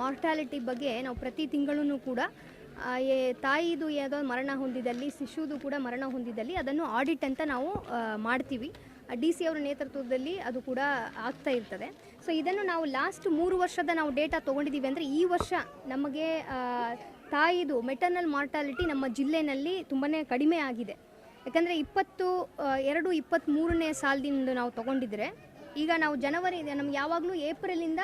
Mortality ಬಗ್ಗೆ ನಾವು ಪ್ರತಿ ತಿಂಗಳೂ ಕೂಡ ತಾಯಿದು ಯಾವುದೋ ಮರಣ ಹೊಂದಿದಲ್ಲಿ, ಶಿಶುದು ಕೂಡ ಮರಣ ಹೊಂದಿದಲ್ಲಿ ಅದನ್ನು ಆಡಿಟ್ ಅಂತ ನಾವು ಮಾಡ್ತೀವಿ. ಡಿ ಸಿ ಅವರ ನೇತೃತ್ವದಲ್ಲಿ ಅದು ಕೂಡ ಆಗ್ತಾ ಇರ್ತದೆ. ಸೊ ಇದನ್ನು ನಾವು ಲಾಸ್ಟ್ ಮೂರು ವರ್ಷದ ನಾವು ಡೇಟಾ ತೊಗೊಂಡಿದ್ದೀವಿ ಅಂದರೆ ಈ ವರ್ಷ ನಮಗೆ ತಾಯಿದು ಮೆಟರ್ನಲ್ ಮಾರ್ಟಾಲಿಟಿ ನಮ್ಮ ಜಿಲ್ಲೆಯಲ್ಲಿ ತುಂಬಾ ಕಡಿಮೆ ಆಗಿದೆ. ಯಾಕಂದರೆ ಇಪ್ಪತ್ತು ಎರಡು ಇಪ್ಪತ್ತ್ಮೂರನೇ ಸಾಲದಿಂದ ನಾವು ತೊಗೊಂಡಿದ್ರೆ, ಈಗ ನಾವು ಜನವರಿ, ನಮ್ಗೆ ಯಾವಾಗಲೂ ಏಪ್ರಿಲಿಂದ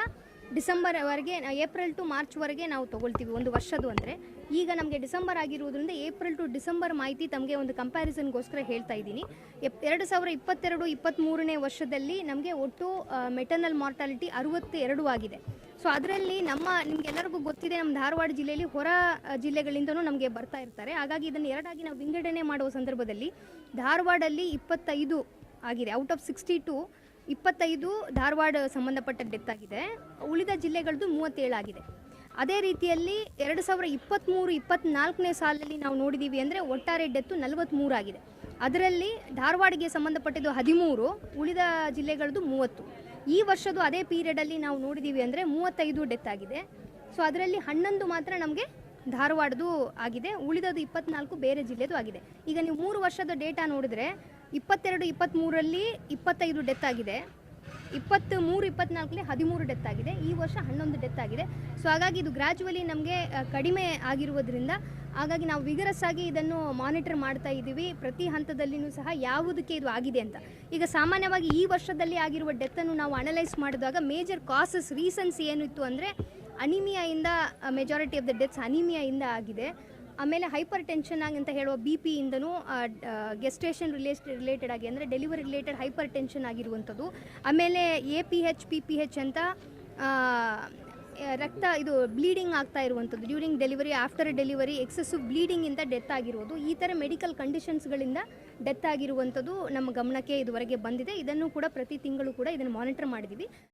ಡಿಸೆಂಬರ್ವರೆಗೆ, ಏಪ್ರಿಲ್ ಟು ಮಾರ್ಚ್ವರೆಗೆ ನಾವು ತೊಗೊಳ್ತೀವಿ ಒಂದು ವರ್ಷದ್ದು ಅಂದರೆ. ಈಗ ನಮಗೆ ಡಿಸೆಂಬರ್ ಆಗಿರುವುದರಿಂದ ಏಪ್ರಿಲ್ ಟು ಡಿಸೆಂಬರ್ ಮಾಹಿತಿ ತಮಗೆ ಒಂದು ಕಂಪ್ಯಾರಿಸನ್ಗೋಸ್ಕರ ಹೇಳ್ತಾ ಇದ್ದೀನಿ. ಎಪ್, ಎರಡು ಸಾವಿರ ಇಪ್ಪತ್ತೆರಡು ಇಪ್ಪತ್ತ್ಮೂರನೇ ವರ್ಷದಲ್ಲಿ ನಮಗೆ ಒಟ್ಟು ಮೆಟರ್ನಲ್ ಮಾರ್ಟಾಲಿಟಿ ಅರುವತ್ತೆರಡು ಆಗಿದೆ. ಸೊ ಅದರಲ್ಲಿ ನಮ್ಮ, ನಿಮ್ಗೆಲ್ಲರಿಗೂ ಗೊತ್ತಿದೆ ನಮ್ಮ ಧಾರವಾಡ ಜಿಲ್ಲೆಯಲ್ಲಿ ಹೊರ ಜಿಲ್ಲೆಗಳಿಂದನೂ ನಮಗೆ ಬರ್ತಾ ಇರ್ತಾರೆ. ಹಾಗಾಗಿ ಇದನ್ನು ಎರಡಾಗಿ ನಾವು ವಿಂಗಡಣೆ ಮಾಡುವ ಸಂದರ್ಭದಲ್ಲಿ ಧಾರವಾಡಲ್ಲಿ ಇಪ್ಪತ್ತೈದು ಆಗಿದೆ. ಔಟ್ ಆಫ್ ಸಿಕ್ಸ್ಟಿ ಟು ಇಪ್ಪತ್ತೈದು ಧಾರವಾಡ ಸಂಬಂಧಪಟ್ಟ ಡೆತ್ ಆಗಿದೆ. ಉಳಿದ ಜಿಲ್ಲೆಗಳದ್ದು ಮೂವತ್ತೇಳಾಗಿದೆ. ಅದೇ ರೀತಿಯಲ್ಲಿ ಎರಡು ಸಾವಿರ ಇಪ್ಪತ್ತ್ಮೂರು ಇಪ್ಪತ್ತ್ನಾಲ್ಕನೇ ಸಾಲಲ್ಲಿ ನಾವು ನೋಡಿದ್ದೀವಿ ಅಂದರೆ ಒಟ್ಟಾರೆ ಡೆತ್ತು ನಲವತ್ತ್ಮೂರಾಗಿದೆ ಅದರಲ್ಲಿ ಧಾರವಾಡಿಗೆ ಸಂಬಂಧಪಟ್ಟಿದ್ದು ಹದಿಮೂರು, ಉಳಿದ ಜಿಲ್ಲೆಗಳದ್ದು ಮೂವತ್ತು. ಈ ವರ್ಷದ್ದು ಅದೇ ಪೀರಿಯಡಲ್ಲಿ ನಾವು ನೋಡಿದ್ದೀವಿ ಅಂದರೆ ಮೂವತ್ತೈದು ಡೆತ್ ಆಗಿದೆ. ಸೊ ಅದರಲ್ಲಿ ಹನ್ನೊಂದು ಮಾತ್ರ ನಮಗೆ ಧಾರವಾಡದು ಆಗಿದೆ. ಉಳಿದದು ಇಪ್ಪತ್ನಾಲ್ಕು ಬೇರೆ ಜಿಲ್ಲೆದು ಆಗಿದೆ. ಈಗ ನೀವು ಮೂರು ವರ್ಷದ ಡೇಟಾ ನೋಡಿದ್ರೆ ಇಪ್ಪತ್ತೆರಡು ಇಪ್ಪತ್ತ್ಮೂರಲ್ಲಿ ಇಪ್ಪತ್ತೈದು ಡೆತ್ ಆಗಿದೆ. ಇಪ್ಪತ್ತು ಮೂರು ಇಪ್ಪತ್ನಾಲ್ಕಲ್ಲಿ ಹದಿಮೂರು ಡೆತ್ ಆಗಿದೆ. ಈ ವರ್ಷ ಹನ್ನೊಂದು ಡೆತ್ ಆಗಿದೆ. ಸೊ ಹಾಗಾಗಿ ಇದು ಗ್ರ್ಯಾಜುವಲಿ ನಮಗೆ ಕಡಿಮೆ ಆಗಿರುವುದರಿಂದ, ಹಾಗಾಗಿ ನಾವು ವಿಗರಸ್ ಆಗಿ ಇದನ್ನು ಮಾನಿಟರ್ ಮಾಡ್ತಾ ಇದ್ದೀವಿ. ಪ್ರತಿ ಹಂತದಲ್ಲಿಯೂ ಸಹ ಯಾವುದಕ್ಕೆ ಇದು ಆಗಿದೆ ಅಂತ. ಈಗ ಸಾಮಾನ್ಯವಾಗಿ ಈ ವರ್ಷದಲ್ಲಿ ಆಗಿರುವ ಡೆತ್ತನ್ನು ನಾವು ಅನಲೈಸ್ ಮಾಡಿದಾಗ ಮೇಜರ್ ಕಾಸಸ್ ರೀಸನ್ಸ್ ಏನಿತ್ತು ಅಂದರೆ ಅನಿಮಿಯಾಯಿಂದ ಮೆಜಾರಿಟಿ ಆಫ್ ದ ಡೆತ್ಸ್ ಅನಿಮಿಯಾಯಿಂದ ಆಗಿದೆ. ಆಮೇಲೆ ಹೈಪರ್ ಟೆನ್ಷನ್ ಆಗಿ ಅಂತ ಹೇಳುವ ಬಿ ಪಿಯಿಂದನೂ ಗೆಸ್ಟೇಷನ್ ರಿಲೇಸ್ ರಿಲೇಟೆಡ್ ಆಗಿ ಅಂದರೆ ಡೆಲಿವರಿ ರಿಲೇಟೆಡ್ ಹೈಪರ್ ಟೆನ್ಷನ್ ಆಗಿರುವಂಥದ್ದು. ಆಮೇಲೆ A P H P P H ಅಂತ ರಕ್ತ ಇದು ಬ್ಲೀಡಿಂಗ್ ಆಗ್ತಾ ಇರುವಂಥದ್ದು. During delivery after delivery excessive ಬ್ಲೀಡಿಂಗಿಂದ death ಆಗಿರುವುದು ಈ ಥರ ಮೆಡಿಕಲ್ ಕಂಡೀಷನ್ಸ್ಗಳಿಂದ ಡೆತ್ ಆಗಿರುವಂಥದ್ದು ನಮ್ಮ ಗಮನಕ್ಕೆ ಇದುವರೆಗೆ ಬಂದಿದೆ. ಇದನ್ನು ಕೂಡ ಪ್ರತಿ ತಿಂಗಳು ಕೂಡ ಇದನ್ನು ಮಾನಿಟರ್ ಮಾಡಿದ್ದೀವಿ.